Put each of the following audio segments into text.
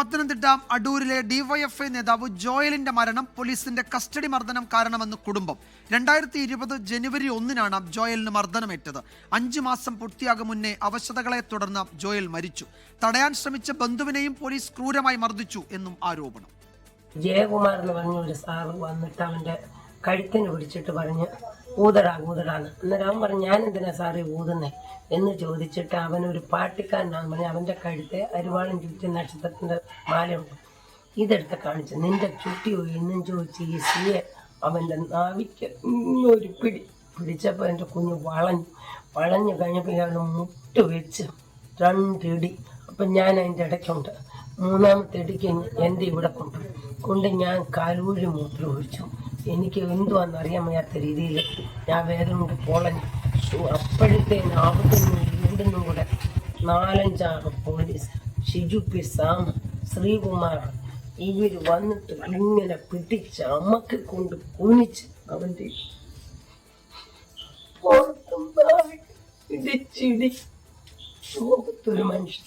Pathanamthitta അടൂരിലെ DYFI നേതാവ് ജോയലിന്റെ മരണം പോലീസിന്റെ കസ്റ്റഡി മർദ്ദനം കാരണമെന്ന് കുടുംബം. രണ്ടായിരത്തി ഇരുപത് ജനുവരി ഒന്നിനാണ് ജോയലിന് മർദ്ദനമേറ്റത്. അഞ്ചു മാസം പൂർത്തിയാകും മുന്നേ അവശതകളെ തുടർന്ന് ജോയൽ മരിച്ചു. തടയാൻ ശ്രമിച്ച ബന്ധുവിനെയും പോലീസ് ക്രൂരമായി മർദ്ദിച്ചു എന്നും ആരോപണം. ജയകുമാർ എന്ന് പറഞ്ഞ ഒരു സാറ് വന്നിട്ട് അവന്റെ കഴുത്തിന് പിടിച്ചിട്ട് പറഞ്ഞ് ഊതടാ ഊതടാന്ന്. അന്നേരം അവൻ പറഞ്ഞു ഞാൻ എന്തിനാ സാറേ ഊതുന്നേ? എന്ന് ചോദിച്ചിട്ട് അവൻ ഒരു പാട്ടിക്കാരനാന്ന് പറഞ്ഞു അവന്റെ കഴുത്തെ അരുവാളും ചുറ്റി നക്ഷത്രത്തിന്റെ മാലയുണ്ട്. ഇതെടുത്ത് കാണിച്ചു. നിന്റെ ചുട്ടിയോ എന്നും ചോദിച്ച് ഈ സിയെ അവന്റെ നാവിക്ക് ഒരു പിടി. പിടിച്ചപ്പോൾ എന്റെ കുഞ്ഞ് വളഞ്ഞു. വളഞ്ഞു കഴിഞ്ഞപ്പോൾ ഇയാൾ മുട്ട് വെച്ച് രണ്ടിടി. അപ്പം ഞാൻ അതിന്റെ ഇടയ്ക്കുണ്ട്. മൂന്നാമത്തെ ഇടിക്ക് എന്റെ ഇവിടെ കൊണ്ടു കൊണ്ട് ഞാൻ കാലൂഴി മൂത്രം ഒഴിച്ചു എനിക്ക് എന്തുവാന്ന് അറിയാൻ വയ്യാത്ത രീതിയിൽ ഞാൻ വേദന കൊണ്ട് പൊളഞ്ഞു അപ്പോഴത്തെ ഇവിടുന്നും കൂടെ നാലഞ്ചാറ് police Shiju P. Sam Sreekumar ഇവർ വന്നിട്ട് ഇങ്ങനെ പിടിച്ച് അമ്മയ്ക്ക് കൊണ്ട് കുനിച്ച് അവന്റെ ഇടിച്ചിടി. ലോകത്തൊരു മനുഷ്യൻ.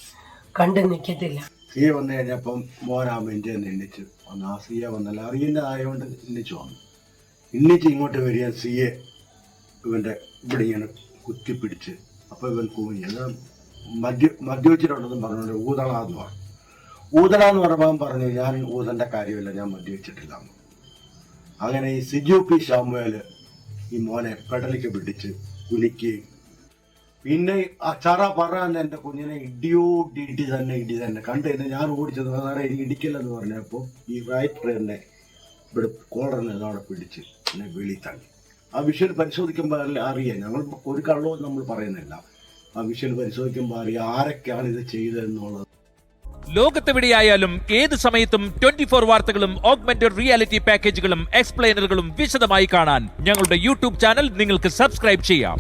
കണ്ടു നിൽക്കത്തില്ല സിയെ വന്നു കഴിഞ്ഞപ്പം മോനാ മെഞ്ചെ എണ്ണിച്ച് വന്നു. ആ സിയെ വന്നല്ല അറിയുന്നതായതുകൊണ്ട് എണ്ണിച്ച് വന്നു. എണ്ണിച്ച് ഇങ്ങോട്ട് വരിക സിയെ ഇവന്റെ ഇവിടെ ഇങ്ങനെ കുത്തിപ്പിടിച്ച് അപ്പോൾ ഇവൻ കൂങ്ങി. അത് മദ്യ മദ്യവെച്ചിട്ടുണ്ടെന്നും പറഞ്ഞുകൊണ്ട് ഊതളാന്ന് പറഞ്ഞു ഊതള എന്ന് പറയുമ്പോൾ പറഞ്ഞു ഞാൻ ഊതന്റെ കാര്യമില്ല ഞാൻ മദ്യവെച്ചിട്ടില്ല അങ്ങനെ ഈ സിജു പി ഷാമുവേൽ ഈ മോനെ പെടലിക്ക് പിടിച്ച് കുലിക്കുകയും പിന്നെ അച്ചാറ പറഞ്ഞ എന്റെ കുഞ്ഞിനെ ഇടിയോ ഇടി തന്നെ ഇടി തന്നെ. കണ്ടു കഴിഞ്ഞാൽ ഞാൻ ഓടിച്ചത് സാറേ എനിക്ക് ഇടിക്കില്ലെന്ന് പറഞ്ഞപ്പോൾ ഈ റൈറ്റർ എന്നെ ഇവിടെ കോളറിനെ അവിടെ പിടിച്ച് എന്നെ വെളി തള്ളി. ആ വിഷ്വൽ പരിശോധിക്കുമ്പോൾ അറിയാം. ഞങ്ങൾ ഒരു കള്ളവും നമ്മൾ പറയുന്നില്ല. ആ വിഷ്വൽ പരിശോധിക്കുമ്പോൾ അറിയാം ആരൊക്കെയാണ് ഇത് ചെയ്തതെന്നുള്ളത്. ലോകത്തെവിടെയായാലും ഏത് സമയത്തും ട്വന്റി ഫോർ വാർത്തകളും ഓഗ്മെന്റഡ് റിയാലിറ്റി പാക്കേജുകളും എക്സ്പ്ലെയിനറുകളും വിശദമായി കാണാൻ ഞങ്ങളുടെ യൂട്യൂബ് ചാനൽ നിങ്ങൾക്ക് സബ്സ്ക്രൈബ് ചെയ്യാം.